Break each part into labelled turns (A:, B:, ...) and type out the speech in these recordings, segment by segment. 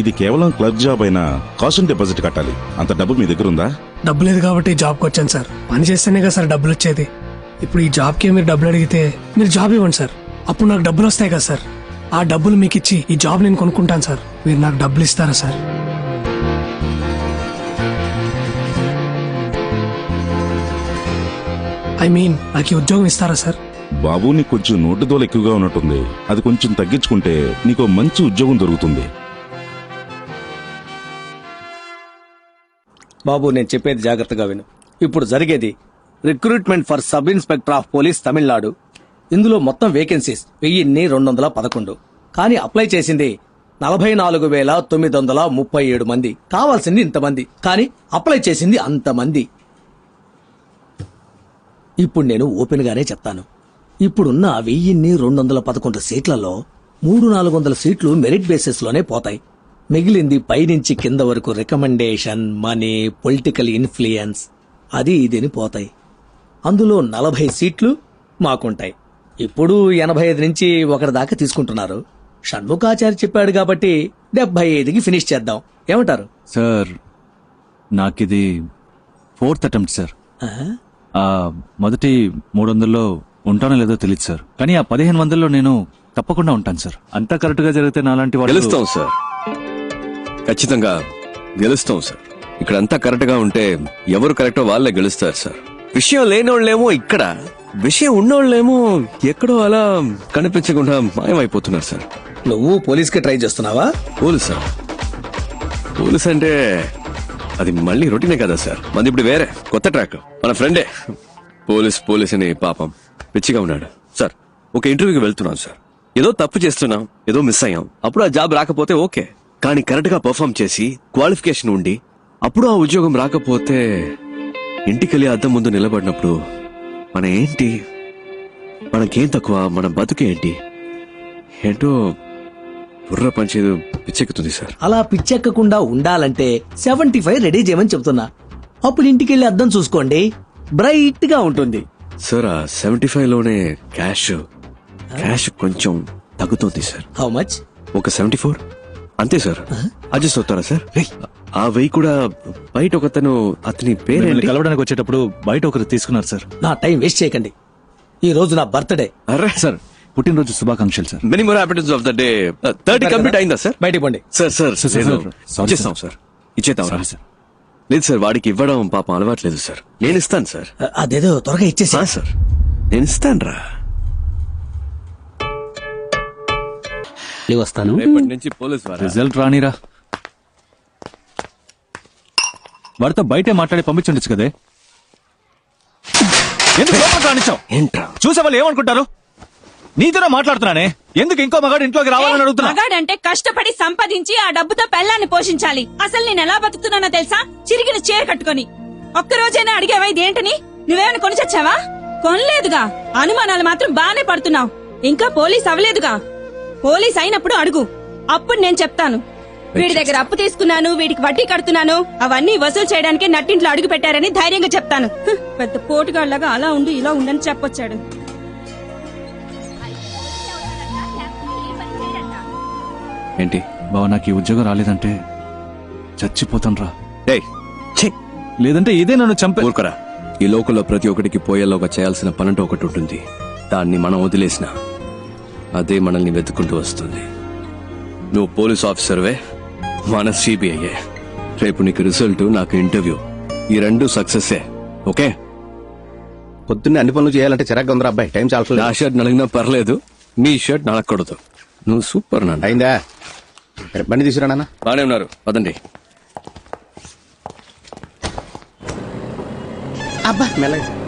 A: ఇది కేవలం clerk job అయినా కాస్ట్ డిపాజిట్ కట్టాలి. అంత డబ్బు మీ దగ్గర ఉందా
B: డబ్బు లేదు కాబట్టి జాబ్కి వచ్చాను సార్. పని చేస్తేనే కదా సార్ డబ్బులు వచ్చేది. ఇప్పుడు ఈ జాబ్కి మీరు డబ్బులు అడిగితే మీరు జాబ్ ఇవ్వండి సార్. అప్పుడు నాకు డబ్బులు వస్తాయి కదా సార్. ఆ డబ్బులు మీకు ఇచ్చి ఈ జాబ్ నేను కొనుక్కుంటాను సార్. మీరు నాకు డబ్బులు ఇస్తారా సార్? ఐ మీన్ నాకు ఉద్యోగం ఇస్తారా సార్?
A: బాబు నీకు కొంచెం నోటు దోల ఎక్కువగా ఉన్నట్టుంది. అది కొంచెం తగ్గించుకుంటే నీకు మంచి ఉద్యోగం దొరుకుతుంది.
C: బాబు నేను చెప్పేది జాగ్రత్తగా విను. ఇప్పుడు జరిగేది recruitment for sub inspector of police Tamil Nadu. ఇందులో మొత్తం వేకెన్సీస్ వెయ్యిన్ని రెండు వందల పదకొండు. కానీ అప్లై చేసింది నలభై నాలుగు వేల తొమ్మిది వందల ముప్పై ఏడు మంది. కావాల్సింది ఇంతమంది. కానీ అప్లై చేసింది అంతమంది. ఇప్పుడు నేను ఓపెన్గానే చెప్తాను. ఇప్పుడున్న వెయ్యిన్ని రెండు వందల పదకొండు సీట్లలో మూడు నాలుగు వందల సీట్లు మెరిట్ బేసిస్లోనే పోతాయి. మిగిలింది పైనుంచి కింద వరకు రికమెండేషన్ మనీ పొలిటికల్ ఇన్ఫ్లుయెన్స్. అది ఇదిని పోతాయి. అందులో నలభై సీట్లు మాకుంటాయి. ఇప్పుడు ఎనభై ఐదు నుంచి ఒకరి దాకా తీసుకుంటున్నారు. షణ్ముఖాచారి చెప్పాడు కాబట్టి డెబ్బై ఐదుకి ఫినిష్ చేద్దాం. ఏమంటారు?
D: సార్ నాకిది ఫోర్త్ అటెంప్ట్ సార్.
C: ఆ?
D: మొదటి మూడు వందల్లో ఉంటానో లేదో తెలియదు సార్. కానీ ఆ పదిహేను వందల్లో నేను తప్పకుండా ఉంటాను సార్. అంతా కరెక్ట్గా జరిగితే నాలాంటి వాళ్ళు
E: సార్. ఖచ్చితంగా గెలుస్తాం సార్. ఇక్కడ అంతా కరెక్ట్గా ఉంటే ఎవరు కరెక్టో వాళ్ళే గెలుస్తారు సార్. విషయం లేనోళ్ళేమో ఇక్కడ విషయం ఉన్నోళ్ళేమో ఎక్కడో అలా కనిపించకుండా మాయమైపోతున్నారు సార్.
C: నువ్వు పోలీస్కి ట్రై చేస్తున్నావా?
E: Police sir. పోలీస్ అంటే అది మళ్ళీ రొటీనే కదా సార్. మంది ఇప్పుడు వేరే కొత్త ట్రాక్. మన ఫ్రెండే. పోలీస్ పోలీస్ అని పాపం పిచ్చిగా ఉన్నాడు. సార్ ఒక ఇంటర్వ్యూకి వెళ్తున్నాం సార్. ఏదో తప్పు చేస్తున్నాం ఏదో మిస్ అయ్యాం. అప్పుడు ఆ జాబ్ రాకపోతే ఓకే. కానీ కరెక్ట్గా పర్ఫామ్ చేసి క్వాలిఫికేషన్ ఉండి అప్పుడు ఆ ఉద్యోగం రాకపోతే ఇంటికెళ్ళి అద్దం ముందు నిలబడినప్పుడు మన ఏంటి? మనకేం తక్కువ? మన బతుకేంటి ఏంటో? బుర్ర పంచేది పిచ్చెక్కుతుంది సార్.
C: అలా పిచ్చెక్కకుండా ఉండాలంటే సెవెంటీ ఫైవ్ రెడీ చేయమని చెప్తున్నా. అప్పుడు ఇంటికి వెళ్ళి అద్దం చూసుకోండి. బ్రైట్గా ఉంటుంది.
E: సార్ ఆ సెవెంటీ ఫైవ్లోనే క్యాష్. క్యాష్ కొంచెం తగ్గుతుంది సార్.
C: హౌ మచ్
E: ఒక సెవెంటీ ఫోర్. అంతే సార్. అడ్జస్ట్ అవుతారా సార్? ఆ వెయ్యి కూడా బయట ఒకతను అతని పేరేంటి?
D: కలవడానికి వచ్చేటప్పుడు బయట ఒకరు తీసుకున్నారు సార్.
C: నా టైం వేస్ట్ చేయకండి. ఈ రోజు నా బర్త్డే.
E: అరే
D: సార్. పుట్టినరోజు శుభాకాంక్షలు sir.
E: Many more happiness of the day thirty complete అయిందా సార్?
C: బయటికి పోండి.
E: సార్ సార్ ఇచ్చేస్తాం
D: సార్.
E: సార్. ఇచ్చేద్దాం
D: సారీ, సార్.
E: లేదు సార్ వాడికి ఇవ్వడం పాపం అలవాట్లేదు సార్. నేను ఇస్తాను సార్.
C: అదేదో త్వరగా ఇచ్చేసి
E: సార్. నేను ఇస్తాను రా
C: వస్తాను.
E: రేపటి నుంచి పోలీస్ వారా?
D: రిజల్ట్ రానిరా. వాడితో బయటే మాట్లాడి పంపించుండొచ్చు కదే. ఎందుకు లోపలికి రానిచ్చావు?
E: ఏంట్రా?
D: చూసే వాళ్ళు ఏమనుకుంటారు? నీతోనే మాట్లాడుతున్నానే. ఎందుకు ఇంకో మగాడు ఇంట్లోకి రావాలని అడుగుతున్నా?
F: మగాడంటే కష్టపడి సంపాదించి ఆ డబ్బుతో పెళ్ళాన్ని పోషించాలి. అసలు నేను ఎలా బతుకుతున్నానో తెలుసా? చిరిగిన చీర కట్టుకొని. ఒక్క రోజైనా అడిగేవా ఇదేంటని? నువ్వేమైనా కొని చచ్చావా? కొనలేదుగా. అనుమానాలు మాత్రం బానే పడుతున్నావు. ఇంకా పోలీస్ అవ్వలేదుగా. పోలీస్ అయినప్పుడు అడుగు. అప్పుడు నేను చెప్తాను. వీడి దగ్గర అప్పు తీసుకున్నాను వీడికి వడ్డీ కడుతున్నాను అవన్నీ వసూలు చేయడానికి నట్టింట్లో అడుగు పెట్టారని ధైర్యంగా చెప్తాను. హ్, పెద్ద పోటుగాళ్ళాగా అలా ఉండు ఇలా ఉండని చెప్పొచ్చాడు.
E: ఏంటి?
D: బావ నాకు ఈ ఉద్యోగం రాలేదంటే చచ్చిపోతాను రా
E: ఏయ్! ఛీ!
D: లేదంటే ఇదే నన్ను చంపే
E: ఊరుకోరా. ఈ లోకంలో ప్రతి ఒక్కడికి పోయేలోగా చేయాల్సిన పనంటూ ఒకటి ఉంటుంది. దాన్ని మనం వదిలేసిన. అదే మనల్ని వెతుక్కుంటూ వస్తుంది. నువ్వు పోలీస్ ఆఫీసర్వే? మన సిబిఐయే రేపు నీకు రిజల్ట్ నాకు ఇంటర్వ్యూ. ఈ రెండు సక్సెస్సే. ఓకే?
G: పొద్దున్నే అన్ని పనులు చేయాలంటే చిరాగ్గా ఉందిరా అబ్బాయి. టైం చాలా
E: నా షర్ట్ నలిగినా పర్లేదు. నీ షర్ట్ నలగకూడదు నువ్వు సూపర్ నాన్న.
G: అయిందా? బండి తీసుకురా నాన్న.
E: బానే ఉన్నారు. పదండి.
G: అబ్బా. మెల్లగా.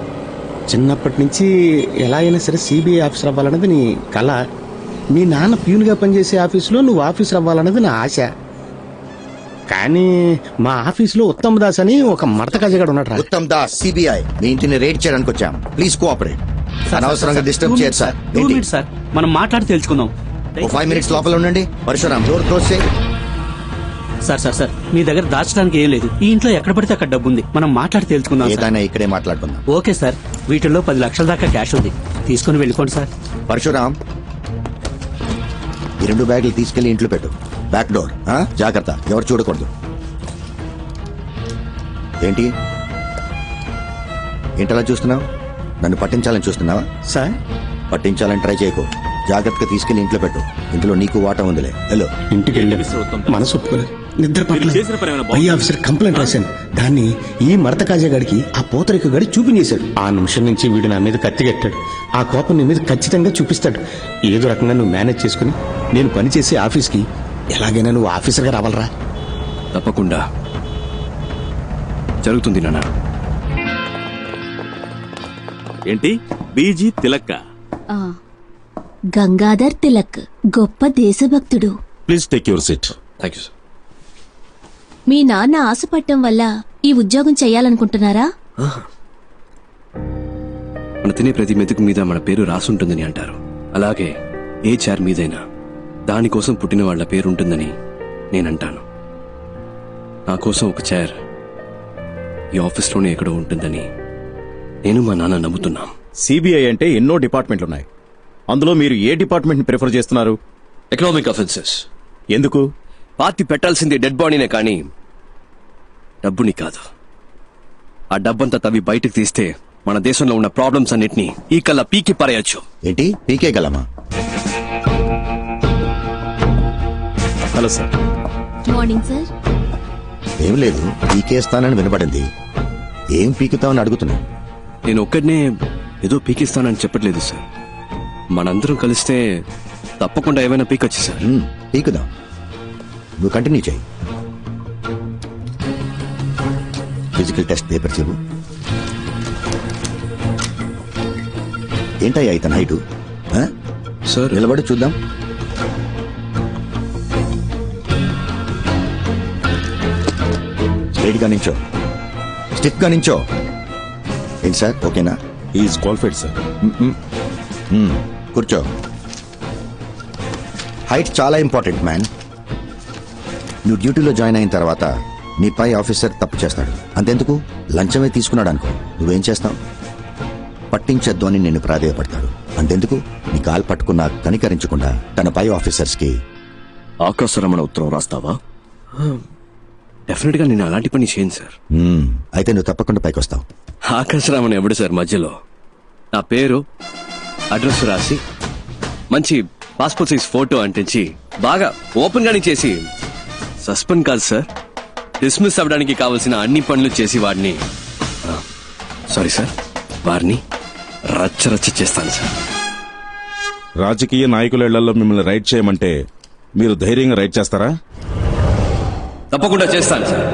G: చిన్నప్పటి నుంచి ఎలా అయినా సరే సిబిఐ ఆఫీసర్ అవ్వాలన్నది నీ కళ. మీ నాన్న ప్యూన్గా పనిచేసే ఆఫీసులో నువ్వు ఆఫీసర్ అవ్వాలన్నది నా ఆశ. కానీ మా ఆఫీసులో ఉత్తమ్ దాస్ అని ఒక మడత కజగాడు ఉన్నాడు
H: ఉత్తమ్ దాస్ సిబిఐ. మీ ఇంటిని రేడ్ చేయడానికి వచ్చాం. Please cooperate. అనవసరంగా డిస్టర్బ్ చేయదు సార్?
I: సార్. మనం మాట్లాడి తెలుసుకుందాం
H: ఫైవ్ మినిట్స్ లోపల ఉండండి. పరశురామ్ డోర్ క్లోజ్ చేయి.
I: సార్ సార్ సార్ మీ దగ్గర దాచడానికి ఏం లేదు. ఈ ఇంట్లో ఎక్కడ పడితే అక్కడ డబ్బు ఉంది మనం మాట్లాడి తెలుసుకుందాం సార్.
H: ఏదైనా ఇక్కడే మాట్లాడుకుందాం.
I: Okay sir. వీటిల్లో పది లక్షల దాకా క్యాష్ ఉంది. తీసుకుని వెళ్ళిపోండి సార్.
H: పరశురామ్ ఈ రెండు బ్యాగులు తీసుకెళ్ళి ఇంట్లో పెట్టు. బ్యాక్ డోర్ ఆ? జాగ్రత్త ఎవరు చూడకూడదు. ఏంటి? ఏంటలా చూస్తున్నావు? నన్ను పట్టించాలని చూస్తున్నావా?
G: సార్?
H: పట్టించాలని ట్రై చేయకు. జాగ్రత్తగా తీసుకెళ్ళి ఇంట్లో పెట్టు. ఇంట్లో నీకు వాటం ఉందిలే. హలో
G: ఇంటికి వెళ్ళి మనసు ఒప్పుకోలేదు. నిద్ర పట్టలేదు. పై ఆఫీసర్ కంప్లైంట్ రాశాను. దాన్ని ఈ మడత కాజాగాడికి ఆ పోతరిక గడి చూపించేశాడు ఆ నిమిషం నుంచి వీడు నా మీద కత్తి కట్టాడు. ఆ కోపం నీ మీద ఖచ్చితంగా చూపిస్తాడు. ఏదో రకంగా నువ్వు మేనేజ్ చేసుకుని నేను పనిచేసే ఆఫీస్కి ఎలాగైనా నువ్వు ఆఫీసర్గా రావాలరా.
E: తప్పకుండా. జరుగుతుంది నాన్న.
J: ఏంటి? బీజీ తిలక్క?
K: ఆ, గంగాధర్ తిలక్ గొప్ప దేశభక్తుడు.
A: Please take your seat.
E: Thank you sir.
K: మీ నాన్న ఆశపట్టం వల్ల ఈ ఉద్యోగం చెయ్యాలనుకుంటున్నారా
E: మన తినే ప్రతి మెతుకు మీద మన పేరు రాసుంటుందని అంటారు. అలాగే ఏ చైర్ మీదైనా దానికోసం పుట్టిన వాళ్ళ పేరు ఉంటుందని నేనంటాను. నా కోసం ఒక చైర్ ఈ ఆఫీస్లోనే ఎక్కడో ఉంటుందని నేను మా నాన్న నమ్ముతున్నాం.
J: సిబిఐ అంటే ఎన్నో డిపార్ట్మెంట్లు ఉన్నాయి అందులో మీరు ఏ డిపార్ట్మెంట్ ప్రిఫర్ చేస్తున్నారు?
E: ఎకనామిక్ అఫెన్సెస్
J: ఎందుకు?
E: పాతి పెట్టాల్సింది డెడ్ బాడీనే కానీ డబ్బుని కాదు. ఆ డబ్బంతా తవ్వి బయటకు తీస్తే మన దేశంలో ఉన్న ప్రాబ్లమ్స్ అన్నిటినీ ఈ కల్లా పీకి పారేయచ్చు.
H: ఏంటి? పీకే గలమా
J: హలో సార్.
K: Morning sir.
H: ఏం లేదు పీకేస్తానని వినపడింది. ఏం పీకుతావని అడుగుతున్నా.
E: నేను ఒక్కడనే ఏదో పీకిస్తానని చెప్పట్లేదు సార్. మనందరం కలిస్తే తప్పకుండా ఏమైనా పీకొచ్చు సార్.
H: పీకుదాం. నువ్వు కంటిన్యూ చేయి. ఫిజికల్ టెస్ట్ పేపర్ చెవు ఏంటయ్యా ఇతను హైటు?
E: సార్
H: నిలబడి చూద్దాం. స్ట్రైట్గా నించో. స్టిఫ్గా నించో. ఏంటి సార్? ఓకేనా?
A: ఈజ్ క్వాలిఫైడ్ సార్
H: కూర్చో. హైట్ చాలా ఇంపార్టెంట్ మ్యాన్ నువ్వు డ్యూటీలో జాయిన్ అయిన తర్వాత నీ పై ఆఫీసర్ తప్పు చేస్తాడు. అంతెందుకు? లంచమే తీసుకున్నాడు అనుకో. నువ్వేం చేస్తావు? పట్టించొద్దు అని నిన్ను ప్రాధేయపడతాడు. అంతెందుకు? నీ కాలు పట్టుకున్నా కనికరించకుండా తన పై ఆఫీసర్స్కి
E: ఆకాశరమణ ఉత్తరం రాస్తావా? డెఫినెట్గా నేను అలాంటి పని చేయను సార్.
H: మ్మ్, అయితే నువ్వు తప్పకుండా పైకి వస్తావు
E: ఆకాశరామన్ ఎవడు సార్ మధ్యలో? నా పేరు అడ్రస్ రాసి మంచి పాస్పోర్ట్ సైజ్ ఫోటో అంటించి బాగా ఓపెన్ గానే చేసి సస్పెండ్ కాదు సార్. డిస్మిస్ అవ్వడానికి కావలసిన అన్ని పనులు చేసి వాడిని సారీ సార్. వారిని రచ్చ రచ్చ చేస్తాను సార్.
A: రాజకీయ నాయకుల ఇళ్ళలో మిమ్మల్ని రైడ్ చేయమంటే మీరు ధైర్యంగా రైడ్ చేస్తారా?
E: తప్పకుండా చేస్తాను సార్.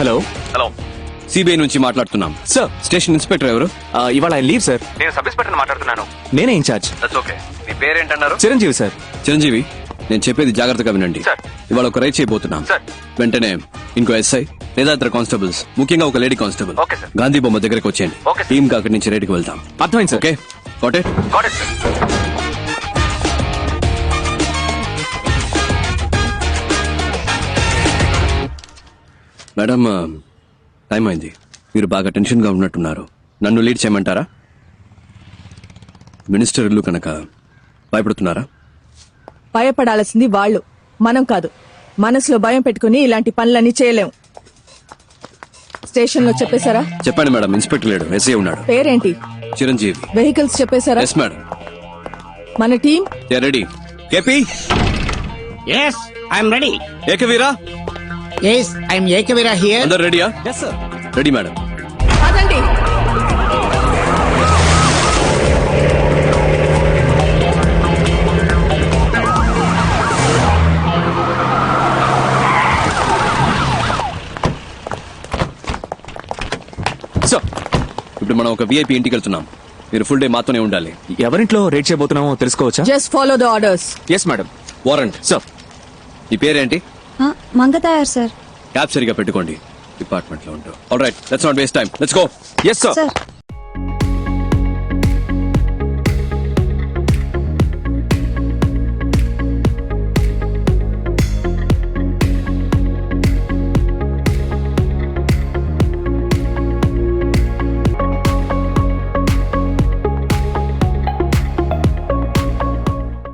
J: హలో.
E: హలో. సిబిఐ నుంచి మాట్లాడుతున్నాం.
J: సార్
E: స్టేషన్ ఇన్స్పెక్టర్ ఎవరు?
J: ఇవాళ ఆయన లీవ్ సార్ నేను సబ్ ఇన్స్పెక్టర్ మాట్లాడుతున్నాను. నేనే ఇన్ఛార్జ్
E: ఓకే మీ పేరేంటన్నారు?
J: చిరంజీవి సార్
E: చిరంజీవి నేను చెప్పేది జాగ్రత్తగా వినండి. ఇవాళ ఒక రైడ్ చేయబోతున్నాం. వెంటనే ఇంకో ఎస్ఐ లేదా ఇద్దరు కానిస్టేబుల్స్ ముఖ్యంగా ఒక లేడీ కానిస్టేబుల్. గాంధీ బొమ్మ దగ్గరకు వచ్చేయండి. టీమ్గా అక్కడి నుంచి రైడ్కి వెళ్తాం
J: అర్థమైంది sir
E: okay okay madam time అయింది మీరు బాగా టెన్షన్గా ఉన్నట్టున్నారు. నన్ను లీడ్ చేయమంటారా? మినిస్టర్ ఇల్లు కనుక భయపడుతున్నారా?
F: భయపడాల్సింది వాళ్ళు. మనం కాదు. మనసులో భయం పెట్టుకుని ఇలాంటి పనులన్నీ చేయలేం. స్టేషన్లో చెప్పేశారా?
E: చెప్పండి మేడం ఇన్స్పెక్టర్ లేడు. ఎస్ఐ ఉన్నాడు.
F: పేరేంటి?
E: చిరంజీవి.
F: వెహికల్స్ చెప్పేశారా?
E: ఎస్ మేడం
F: మన team?
E: Ready KP
I: yes I'm ready
E: Ekaveera
I: yes I'm Ekaveera here
E: అందరు రెడీయా? Ready madam.
F: అదండి
J: సార్
E: ఇప్పుడు మనం ఒక విఐపి ఇంటికి వెళ్తున్నాం. మీరు ఫుల్ డే మాతోనే ఉండాలి.
J: ఎవరింట్లో రేట్ చేయబోతున్నామో తెలుసుకోవచ్చా?
F: Just follow the orders
J: yes madam
E: warrant
J: sir
E: ఈ పేరేంటి?
K: మంగతాయారు సార్.
E: క్యాబ్ సరిగా పెట్టుకోండి. డిపార్ట్మెంట్లో ఉంటావు all right let's not waste time let's go
J: yes sir